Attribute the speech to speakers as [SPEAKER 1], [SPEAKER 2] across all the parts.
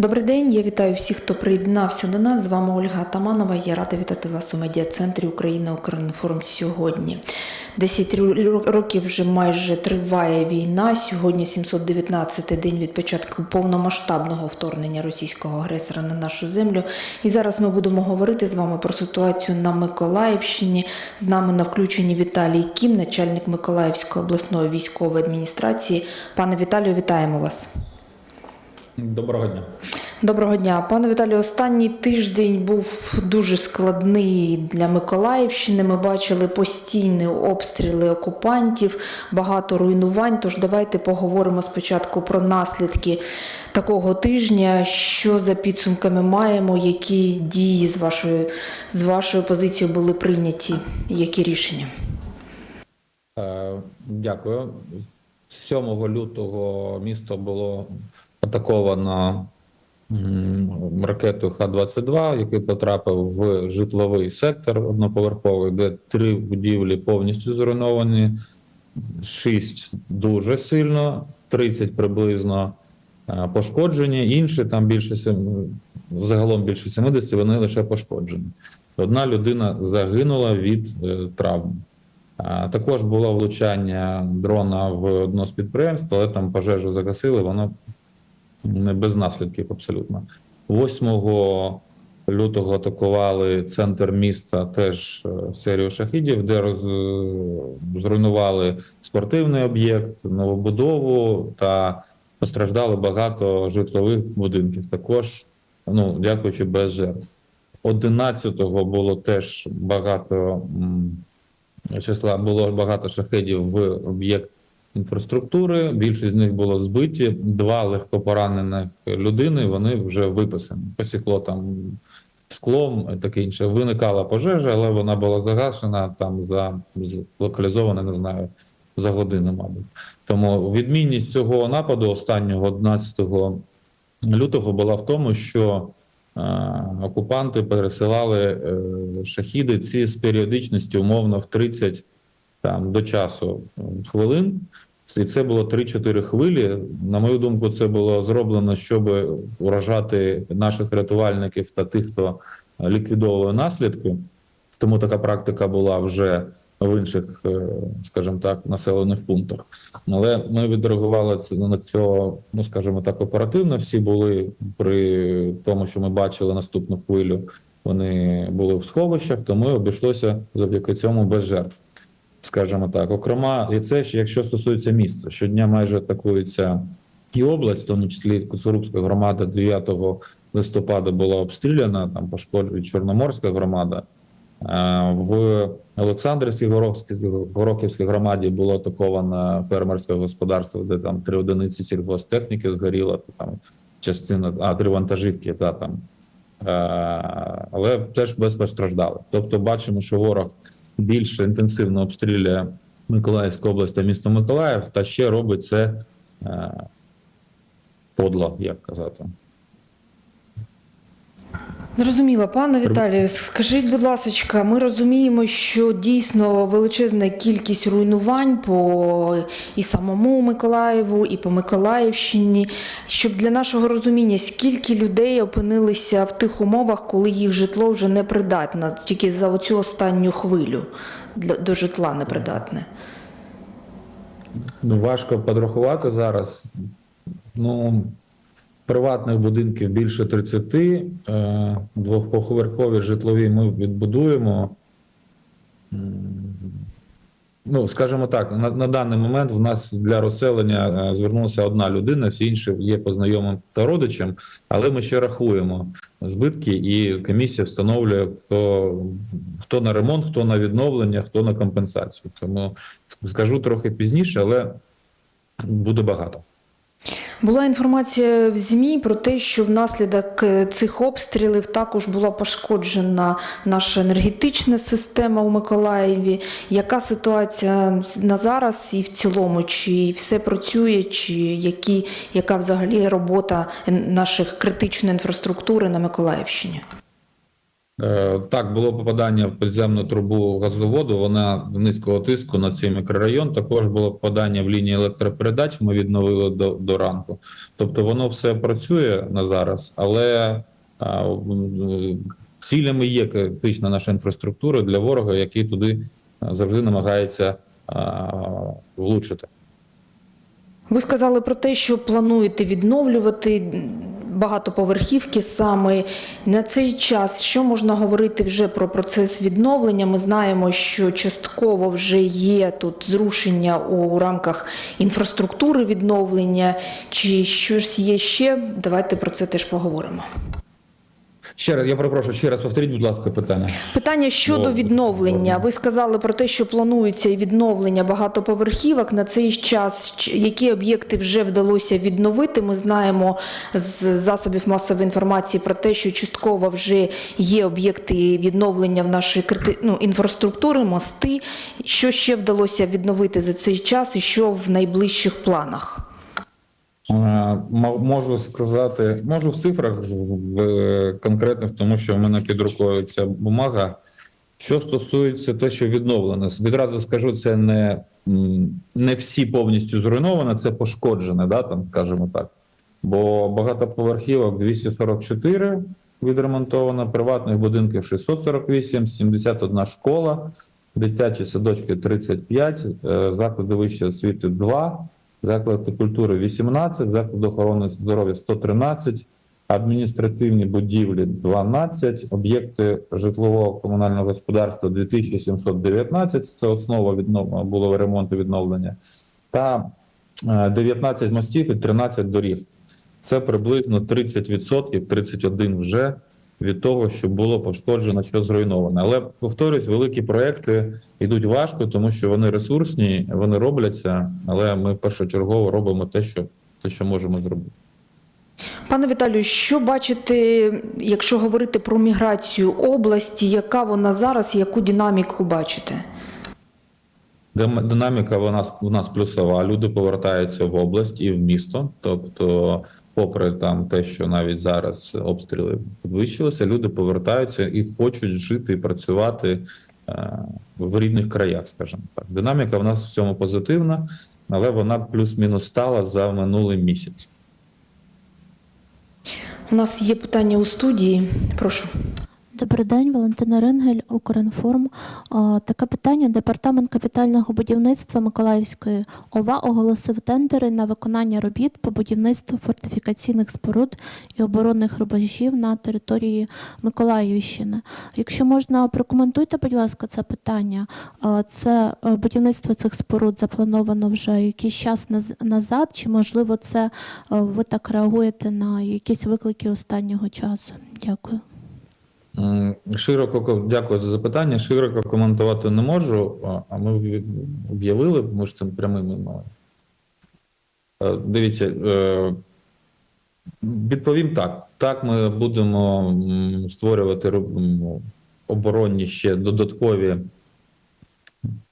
[SPEAKER 1] Добрий день, я вітаю всіх, хто приєднався до нас. З вами Ольга Атаманова. Я рада вітати вас у медіа-центрі Україна Укрінформ сьогодні. Десять ру- років вже майже триває війна. Сьогодні 719-й день від початку повномасштабного вторгнення російського агресора на нашу землю. І зараз ми будемо говорити з вами про ситуацію на Миколаївщині. З нами на включенні Віталій Кім, начальник Миколаївської обласної військової адміністрації. Пане Віталію, вітаємо вас.
[SPEAKER 2] Доброго дня.
[SPEAKER 1] Доброго дня, пане Віталію. Останній тиждень був дуже складний для Миколаївщини. Ми бачили постійні обстріли окупантів, багато руйнувань. Тож давайте поговоримо спочатку про наслідки такого тижня. Що за підсумками маємо, які дії з вашої з вашої позиції були прийняті, які рішення?
[SPEAKER 2] Е, Дякую. 7 лютого місто було атаковано м, ракетою Х-22, який потрапив в житловий сектор одноповерховий, де три будівлі повністю зруйновані, шість дуже сильно, 30 приблизно е, пошкоджені, інші там більше загалом більше 70, вони лише пошкоджені. Одна людина загинула від е, травм. Також було влучання дрона в одно з підприємств, але там пожежу загасили, воно не без наслідків абсолютно. 8 лютого атакували центр міста теж е, серію шахідів, де роз... зруйнували спортивний об'єкт, новобудову та постраждали багато житлових будинків. Також, ну, дякуючи без жертв. 11-го було теж багато числа було багато шахедів в об'єкт інфраструктури. Більшість з них було збиті. Два легкопоранених людини вони вже виписані. Посікло там склом, таке інше. Виникала пожежа, але вона була загашена там за локалізована, не знаю, за годину, мабуть. Тому відмінність цього нападу останнього 11 лютого була в тому, що е, окупанти пересилали е, шахіди ці з періодичністю умовно в 30 там до часу хвилин. І це було 3-4 хвилі. На мою думку, це було зроблено, щоб уражати наших рятувальників та тих, хто ліквідовує наслідки. Тому така практика була вже в інших, е, скажімо так, населених пунктах. Але ми відреагували на цього, ну скажімо так, оперативно. Всі були при тому, що ми бачили наступну хвилю. Вони були в сховищах, тому обійшлося завдяки цьому без жертв. Скажімо так, окрема, і це ж якщо стосується міста, щодня майже атакується і область, в тому числі Коцурубська громада 9 листопада була обстріляна, там пошкоджує Чорноморська громада. Е, В Олександрівській Горохівській, громаді було атаковано фермерське господарство, де там три одиниці сільгосптехніки згоріло, там частина, а три вантажівки, та там. Е, Але теж без постраждалих. Тобто бачимо, що ворог більш інтенсивно обстрілює Миколаївську область та місто Миколаїв, та ще робить це е, подло, як казати.
[SPEAKER 1] Зрозуміло, пане Віталію, скажіть, будь ласка, ми розуміємо, що дійсно величезна кількість руйнувань по і самому Миколаєву, і по Миколаївщині. Щоб для нашого розуміння, скільки людей опинилися в тих умовах, коли їх житло вже не придатне, тільки за оцю останню хвилю до житла непридатне.
[SPEAKER 2] Ну, важко подрахувати зараз. Ну, приватних будинків більше 30, е, двохповерхові житлові ми відбудуємо. Ну, скажімо так, на, на даний момент в нас для розселення е, звернулася одна людина, всі інші є по знайомим та родичам, але ми ще рахуємо збитки, і комісія встановлює, хто, хто на ремонт, хто на відновлення, хто на компенсацію. Тому скажу трохи пізніше, але буде багато.
[SPEAKER 1] Була інформація в ЗМІ про те, що внаслідок е, цих обстрілів також була пошкоджена наша енергетична система у Миколаєві. Яка ситуація на зараз і в цілому? Чи все працює, чи які, яка взагалі робота наших критичної інфраструктури на Миколаївщині?
[SPEAKER 2] Е, Так, було попадання в підземну трубу газоводу, вона низького тиску на цей мікрорайон. Також було попадання в лінії електропередач, ми відновили до, до ранку. Тобто воно все працює на зараз, але а, цілями є критична наша інфраструктура для ворога, який туди завжди намагається а, влучити.
[SPEAKER 1] Ви сказали про те, що плануєте відновлювати багатоповерхівки саме на цей час. Що можна говорити вже про процес відновлення? Ми знаємо, що частково вже є тут зрушення у рамках інфраструктури відновлення. Чи щось є ще? Давайте про це теж поговоримо.
[SPEAKER 2] Ще раз, я перепрошую, ще раз повторіть, будь ласка, питання.
[SPEAKER 1] Питання щодо відновлення. Ви сказали про те, що планується і відновлення багатоповерхівок на цей час. Які об'єкти вже вдалося відновити? Ми знаємо з засобів масової інформації про те, що частково вже є об'єкти відновлення в нашій крити... ну, інфраструктури, мости. Що ще вдалося відновити за цей час, і що в найближчих планах?
[SPEAKER 2] Е, Можу сказати, можу в цифрах в- конкретних, тому що в мене під рукою ця бумага. Що стосується те, що відновлено, відразу скажу, це не, не всі повністю зруйновано, це пошкоджене, да, там, скажімо так. Бо багатоповерхівок 244 відремонтовано, приватних будинків 648, 71 школа, дитячі садочки 35, е, заклади вищої освіти 2, заклади культури 18, заклади охорони здоров'я 113, адміністративні будівлі 12, об'єкти житлового комунального господарства 2719, це основа віднов... було ремонту відновлення, та е, 19 мостів і 13 доріг. Це приблизно 30%, 31 вже від того, що було пошкоджено, що зруйновано. Але повторюсь, великі проекти йдуть важко, тому що вони ресурсні, вони робляться, але ми першочергово робимо те, що те, що можемо зробити.
[SPEAKER 1] Пане Віталію, що бачите, якщо говорити про міграцію області, яка вона зараз, яку динаміку бачите?
[SPEAKER 2] Динаміка вона у нас плюсова. Люди повертаються в область і в місто. Тобто, попри там те, що навіть зараз обстріли підвищилися, люди повертаються і хочуть жити і працювати е, в рідних краях, скажімо так. Динаміка в нас в цьому позитивна, але вона плюс-мінус стала за минулий місяць.
[SPEAKER 1] У нас є питання у студії. Прошу.
[SPEAKER 3] Добрий день, Валентина Рингель, Укрінформ. Таке питання. Департамент капітального будівництва Миколаївської ОВА оголосив тендери на виконання робіт по будівництву фортифікаційних споруд і оборонних рубежів на території Миколаївщини. Якщо можна, прокоментуйте, будь ласка, це питання. Це е, будівництво цих споруд заплановано вже якийсь час наз- назад, чи можливо це е, ви так реагуєте на якісь виклики останнього часу? Дякую.
[SPEAKER 2] Широко дякую за запитання. Широко коментувати не можу. а- ми об'явили, ми ж цим прямим мали. Дивіться, е, відповім так. Так, ми будемо створювати оборонні ще додаткові,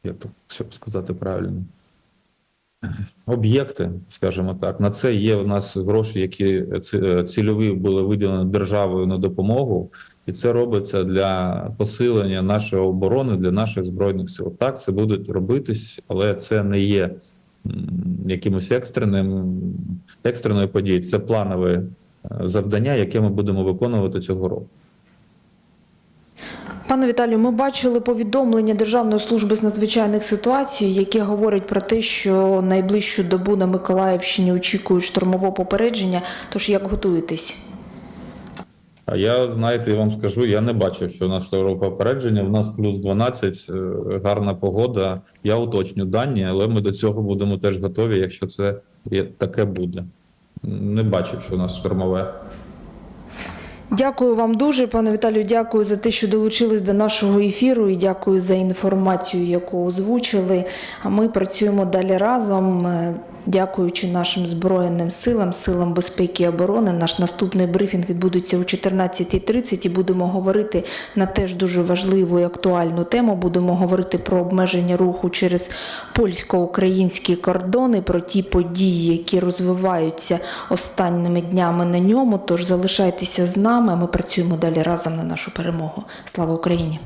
[SPEAKER 2] як то щоб сказати правильно, об'єкти, скажімо так. На це є у нас гроші, які е, цільові були виділені державою на допомогу. І це робиться для посилення нашої оборони для наших збройних сил. Так, це буде робитись, але це не є якимось екстреним екстреною подією. Це планове е, завдання, яке ми будемо виконувати цього року.
[SPEAKER 1] Пане Віталію, ми бачили повідомлення Державної служби з надзвичайних ситуацій, яке говорить про те, що найближчу добу на Миколаївщині очікують штурмового попередження. Тож як готуєтесь?
[SPEAKER 2] А я, знаєте, вам скажу, я не бачив, що у нас штурмове попередження. У нас плюс 12, е, гарна погода. Я уточню дані, але ми до цього будемо теж готові, якщо це таке буде. Не бачив, що у нас штурмове.
[SPEAKER 1] Дякую вам дуже, пане Віталію. Дякую за те, що долучились до нашого ефіру, і дякую за інформацію, яку озвучили. А ми працюємо далі разом. Дякуючи нашим збройним силам, силам безпеки і оборони. Наш наступний брифінг відбудеться о 14.30 і будемо говорити на теж дуже важливу і актуальну тему. Будемо говорити про обмеження руху через польсько-українські кордони, про ті події, які розвиваються останніми днями на ньому. Тож залишайтеся з нами. Ми працюємо далі разом на нашу перемогу. Слава Україні!